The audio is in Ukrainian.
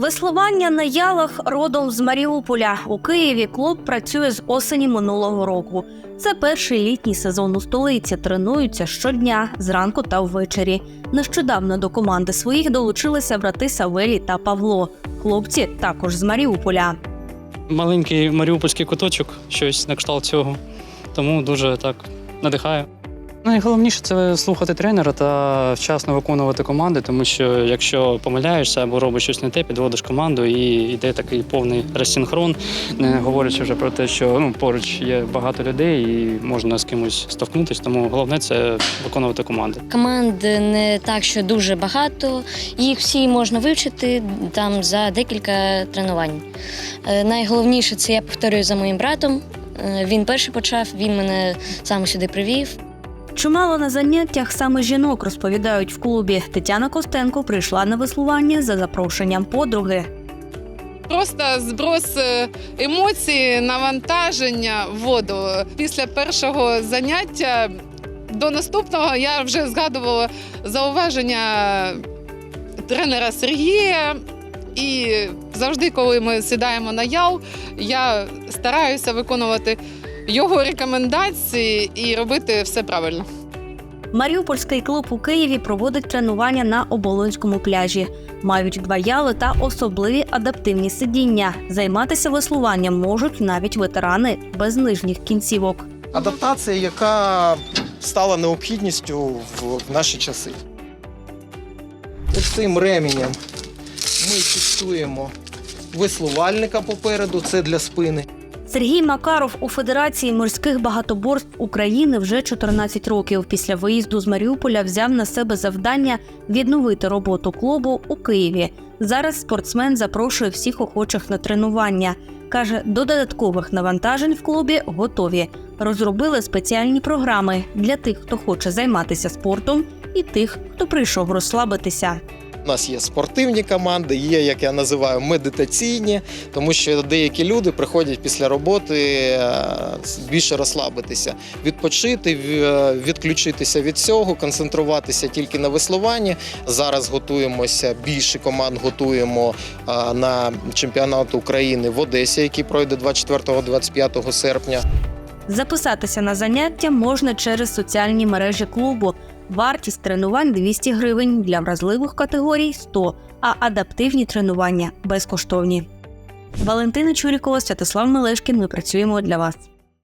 Веслування на ялах родом з Маріуполя. У Києві клуб працює з осені минулого року. Це перший літній сезон у столиці. Тренуються щодня, зранку та ввечері. Нещодавно до команди своїх долучилися брати Савелій та Павло. Хлопці також з Маріуполя. Маленький маріупольський куточок, щось на кшталт цього. Тому дуже так надихає. Найголовніше це слухати тренера та вчасно виконувати команди, тому що якщо помиляєшся або робиш щось не те, підводиш команду і йде такий повний розсинхрон, не говорячи вже про те, що ну, поруч є багато людей і можна з кимось стовкнутися. Тому головне це виконувати команди. Команд не так, що дуже багато. Їх всі можна вивчити там за декілька тренувань. Е, Найголовніше це я повторюю за моїм братом. Е, Він перший почав, він мене саме сюди привів. Чимало на заняттях саме жінок розповідають в клубі. Тетяна Костенко прийшла на веслування за запрошенням подруги. Просто зброс е, емоцій, навантаження в воду. Після першого заняття до наступного я вже згадувала зауваження тренера Сергія. І завжди, коли ми сідаємо на ял, я стараюся виконувати його рекомендації і робити все правильно. Маріупольський клуб у Києві проводить тренування на оболонському пляжі. Мають два яли та особливі адаптивні сидіння. Займатися веслуванням можуть навіть ветерани без нижніх кінцівок. Адаптація, яка стала необхідністю в, наші часи. Ось цим ременем ми фіксуємо веслувальника попереду, це для спини. Сергій Макаров у Федерації морських багатоборств України вже 14 років. Після виїзду з Маріуполя взяв на себе завдання відновити роботу клубу у Києві. Зараз спортсмен запрошує всіх охочих на тренування. Каже, до додаткових навантажень в клубі готові. Розробили спеціальні програми для тих, хто хоче займатися спортом, і тих, хто прийшов розслабитися. У нас є спортивні команди, є, як я називаю, медитаційні, тому що деякі люди приходять після роботи е, більше розслабитися, відпочити, е, відключитися від цього, концентруватися тільки на веслуванні. Зараз готуємося, більше команд готуємо е, на чемпіонат України в Одесі, який пройде 24-25 серпня. Записатися на заняття можна через соціальні мережі клубу. Вартість тренувань 200 гривень для вразливих категорій 100, а адаптивні тренування безкоштовні. Валентина Чурікова, Святослав Мелешкін. Ми працюємо для вас.